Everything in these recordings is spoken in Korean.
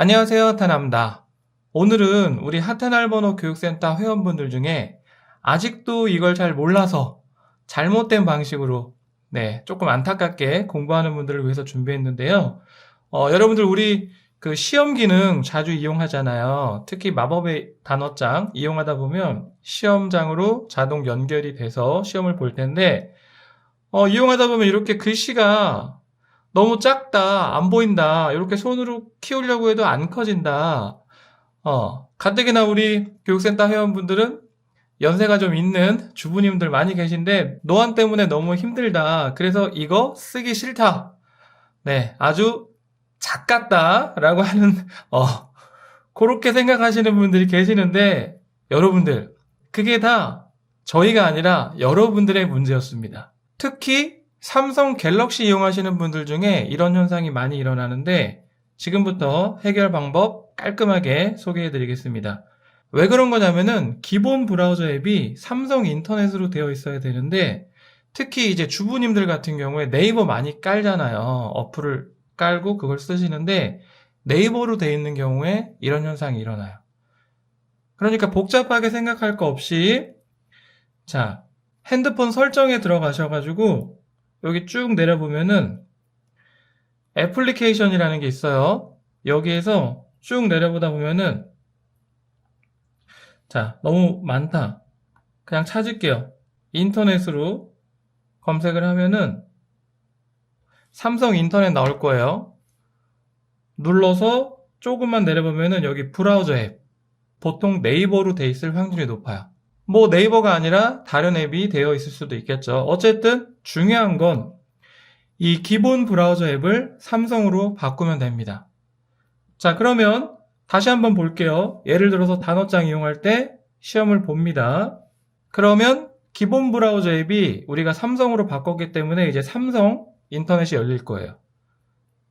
안녕하세요, 타나입니다. 오늘은 우리 하트날번호 교육센터 회원분들 중에 아직도 이걸 잘 몰라서 잘못된 방식으로 네, 조금 안타깝게 공부하는 분들을 위해서 준비했는데요. 어, 여러분들 우리 그 시험 기능 자주 이용하잖아요. 특히 마법의 단어장 이용하다 보면 시험장으로 자동 연결이 돼서 시험을 볼 텐데 어, 이용하다 보면 이렇게 글씨가 너무 작다, 안 보인다, 이렇게 손으로 키우려고 해도 안 커진다. 어, 가뜩이나 우리 교육센터 회원분들은 연세가 좀 있는 주부님들 많이 계신데 노안 때문에 너무 힘들다. 그래서 이거 쓰기 싫다. 네, 아주 작같다라고 하는 어, 그렇게 생각하시는 분들이 계시는데 여러분들 그게 다 저희가 아니라 여러분들의 문제였습니다. 특히 삼성 갤럭시 이용하시는 분들 중에 이런 현상이 많이 일어나는데 지금부터 해결 방법 깔끔하게 소개해 드리겠습니다. 왜 그런 거냐면은 기본 브라우저 앱이 삼성 인터넷으로 되어 있어야 되는데 특히 이제 주부님들 같은 경우에 네이버 많이 깔잖아요. 어플을 깔고 그걸 쓰시는데 네이버로 되어 있는 경우에 이런 현상이 일어나요. 그러니까 복잡하게 생각할 거 없이 자 핸드폰 설정에 들어가셔가지고 여기 쭉 내려보면은 애플리케이션이라는 게 있어요. 여기에서 쭉 내려보다 보면은 자, 너무 많다. 그냥 찾을게요. 인터넷으로 검색을 하면은 삼성 인터넷 나올 거예요. 눌러서 조금만 내려보면은 여기 브라우저 앱. 보통 네이버로 돼 있을 확률이 높아요. 뭐 네이버가 아니라 다른 앱이 되어 있을 수도 있겠죠. 어쨌든 중요한 건 이 기본 브라우저 앱을 삼성으로 바꾸면 됩니다. 자, 그러면 다시 한번 볼게요. 예를 들어서 단어장 이용할 때 시험을 봅니다. 그러면 기본 브라우저 앱이 우리가 삼성으로 바꿨기 때문에 이제 삼성 인터넷이 열릴 거예요.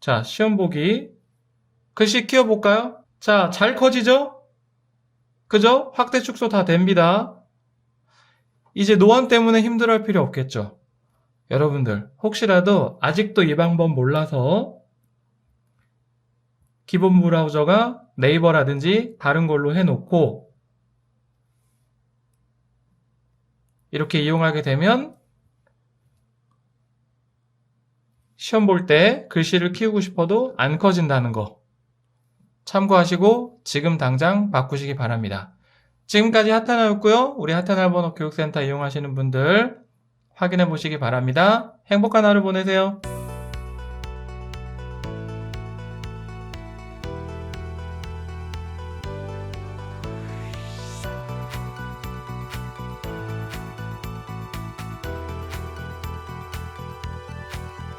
자, 시험 보기. 글씨 키워볼까요? 자, 잘 커지죠? 그죠? 확대 축소 다 됩니다. 이제 노안 때문에 힘들어할 필요 없겠죠. 여러분들, 혹시라도 아직도 이 방법 몰라서 기본 브라우저가 네이버라든지 다른 걸로 해놓고 이렇게 이용하게 되면 시험 볼 때 글씨를 키우고 싶어도 안 커진다는 거 참고하시고 지금 당장 바꾸시기 바랍니다. 지금까지 하타나였고요. 우리 하타나 번호 교육센터 이용하시는 분들 확인해 보시기 바랍니다. 행복한 하루 보내세요.